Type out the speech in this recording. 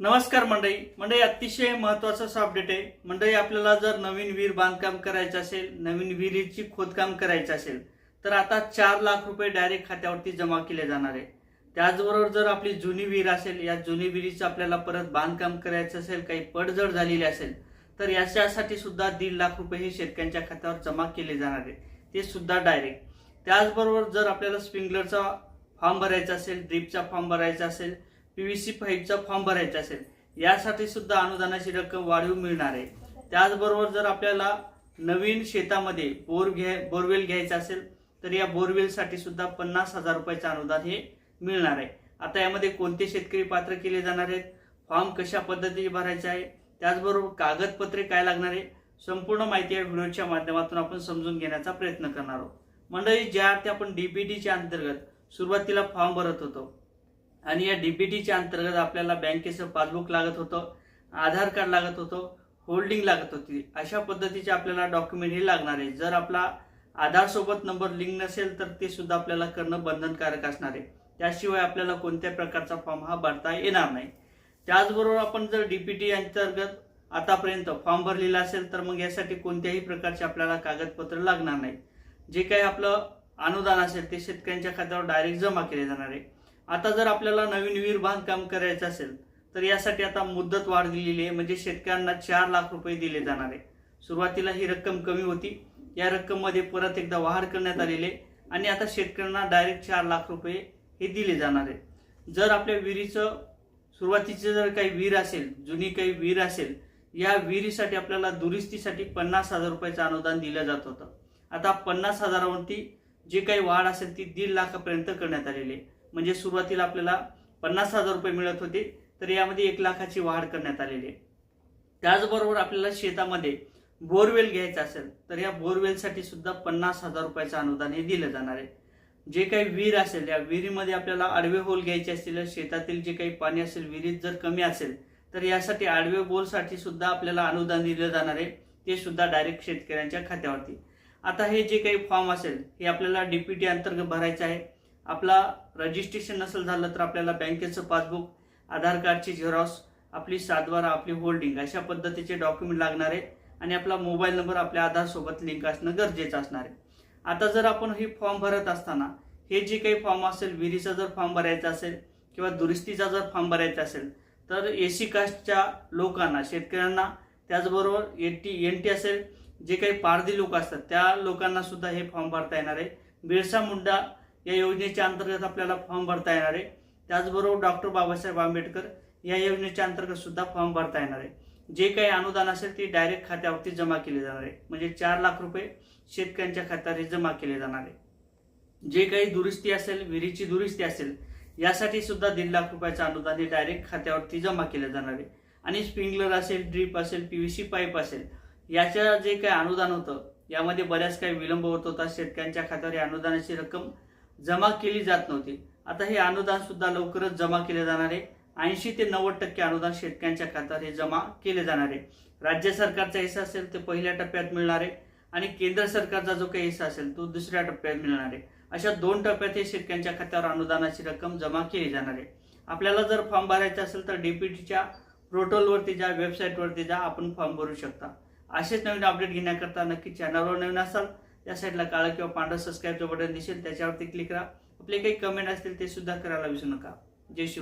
नमस्कार मंडळी. मंडळी अतिशय महत्वाचं असं अपडेट आहे. मंडळी आपल्याला जर नवीन विहीर बांधकाम करायचं असेल नवीन विहिरीची खोदकाम करायचं असेल तर आता चार लाख रुपये डायरेक्ट खात्यावरती जमा केले जाणार आहे. त्याचबरोबर जर आपली जुनी विहीर असेल या जुनी विहिरीचं आपल्याला परत बांधकाम करायचं असेल काही पडझड झालेली असेल तर याच्यासाठी सुद्धा दीड लाख रुपये हे शेतकऱ्यांच्या खात्यावर जमा केले जाणार आहे. ते सुद्धा डायरेक्ट त्याचबरोबर जर आपल्याला स्प्रिंकलरचा फॉर्म भरायचा असेल ड्रीपचा फॉर्म भरायचा असेल पीव्हीसी फाईव्हचा फॉर्म भरायचा असेल यासाठी सुद्धा अनुदानाची रक्कम वाढीव मिळणार आहे. त्याचबरोबर जर आपल्याला नवीन शेतामध्ये बोर घ्याय बोरवेल घ्यायचा असेल तर या बोरवेलसाठी सुद्धा पन्नास हजार रुपयाचं अनुदान हे मिळणार आहे. आता यामध्ये कोणते शेतकरी पात्र केले जाणार आहेत? फॉर्म कशा पद्धतीने भरायचा आहे? त्याचबरोबर कागदपत्रे काय लागणार आहे? संपूर्ण माहिती या व्हिडिओच्या माध्यमातून आपण समजून घेण्याचा प्रयत्न करणार आहोत. मंडळी ज्या अर्थी आपण डीबीटीच्या अंतर्गत सुरुवातीला फॉर्म भरत होतो आणि या डीबीटीच्या अंतर्गत आपल्याला बँकेचं पासबुक लागत होतं आधार कार्ड लागत होतं होल्डिंग लागत होती. अशा पद्धतीचे आपल्याला डॉक्युमेंट हे लागणार आहे. जर आपला आधारसोबत नंबर लिंक नसेल तर ते सुद्धा आपल्याला करणं बंधनकारक असणार आहे. त्याशिवाय आपल्याला कोणत्या प्रकारचा फॉर्म हा भरता येणार नाही. त्याचबरोबर आपण जर डीपीटी अंतर्गत आतापर्यंत फॉर्म भरलेला असेल तर मग यासाठी कोणत्याही प्रकारचे आपल्याला कागदपत्र लागणार नाही. जे काही आपलं अनुदान असेल ते शेतकऱ्यांच्या खात्यावर डायरेक्ट जमा केले जाणार आहे. आता जर आपल्याला नवीन विहीर बांधकाम करायचं असेल तर यासाठी आता मुदत वाढ दिलेली आहे. म्हणजे शेतकऱ्यांना चार लाख रुपये दिले जाणार आहे. सुरुवातीला ही रक्कम कमी होती. या रक्कममध्ये परत एकदा वाढ करण्यात आलेली आहे. आणि आता शेतकऱ्यांना डायरेक्ट चार लाख रुपये हे दिले जाणार आहे. जर आपल्या विहिरीचं सुरुवातीचं जर काही विहीर असेल जुनी काही विहीर असेल या विहिरीसाठी आपल्याला दुरुस्तीसाठी पन्नास हजार रुपयाचं अनुदान दिलं जात होतं. आता पन्नास हजारावरती जी काही वाढ असेल ती दीड लाखापर्यंत करण्यात आलेली आहे. म्हणजे सुरुवातीला आपल्याला पन्नास हजार रुपये मिळत होते तर यामध्ये एक लाखाची वाढ करण्यात आलेली आहे. त्याचबरोबर आपल्याला शेतामध्ये बोरवेल घ्यायचा असेल तर या बोरवेलसाठी सुद्धा पन्नास हजार रुपयाचं अनुदान हे दिलं जाणार आहे. जे काही विहीर असेल या विहिरीमध्ये आपल्याला आडवे होल घ्यायचे असतील शेतातील जे काही पाणी असेल विहिरीत जर कमी असेल तर यासाठी आडवे बोलसाठी सुद्धा आपल्याला अनुदान दिलं जाणार आहे. ते सुद्धा डायरेक्ट शेतकऱ्यांच्या खात्यावरती. आता हे जे काही फॉर्म असेल हे आपल्याला डीपीटी अंतर्गत भरायचं आहे. आपला रजिस्ट्रेशन नसेल झालं तर आपल्याला बँकेचं पासबुक आधार कार्डची झेरॉक्स आपली सातबारा आपली होल्डिंग अशा पद्धतीचे डॉक्युमेंट लागणार आहे. आणि आपला मोबाईल नंबर आपल्या आधारसोबत लिंक असणं गरजेचं असणार आहे. आता जर आपण हे फॉर्म भरत असताना हे जे काही फॉर्म असेल विहिरीचा जर फॉर्म भरायचा असेल किंवा दुरुस्तीचा जर फॉर्म भरायचा असेल तर ए सी कास्टच्या लोकांना शेतकऱ्यांना त्याचबरोबर एन टी एन टी असेल जे काही पारधी लोक असतात त्या लोकांना सुद्धा हे फॉर्म भरता येणार आहे. बिरसा मुंडा या योजनेच्या अंतर्गत आपल्याला फॉर्म भरता येणार आहे. त्याचबरोबर डॉक्टर बाबासाहेब आंबेडकर या योजनेच्या अंतर्गत सुद्धा फॉर्म भरता येणार आहे. जे काही अनुदान असेल ते डायरेक्ट खात्यावरती जमा केले जाणार आहे. म्हणजे चार लाख रुपये शेतकऱ्यांच्या खात्यावर जमा केले जाणार आहे. जे काही दुरुस्ती असेल विहिरीची दुरुस्ती असेल यासाठी सुद्धा दीड लाख रुपयाचं अनुदान हे डायरेक्ट खात्यावरती जमा केले जाणार आहे. आणि स्प्रिंकलर असेल ड्रीप असेल पी व्ही सी पाईप असेल याच्या जे काही अनुदान होतं यामध्ये बऱ्याच काही विलंब होत होता. शेतकऱ्यांच्या खात्यावर या अनुदानाची रक्कम जमा केली जात नव्हती. आता हे अनुदान सुद्धा लवकरच जमा केले जाणार आहे. ऐंशी ते नव्वद टक्के अनुदान शेतकऱ्यांच्या खात्यात हे जमा केले जाणार आहे. राज्य सरकारचा हिस्सा असेल ते पहिल्या टप्प्यात मिळणार आहे आणि केंद्र सरकारचा जो काही हिस्सा असेल तो दुसऱ्या टप्प्यात मिळणार आहे. अशा दोन टप्प्यात हे शेतकऱ्यांच्या खात्यावर अनुदानाची रक्कम जमा केली जाणार आहे. आपल्याला जर फॉर्म भरायचा असेल तर डीपीटीच्या पोर्टलवरती जा वेबसाईटवरती जा आपण फॉर्म भरू शकता. असेच नवीन अपडेट घेण्याकरता नक्की चॅनलवर नवीन असाल त्या साईडला काळं किंवा पांढरं सबस्क्राईबचं बटन दिसेल त्याच्यावरती क्लिक करा. आपले काही कमेंट असतील ते सुद्धा करायला विसरू नका. जय शिव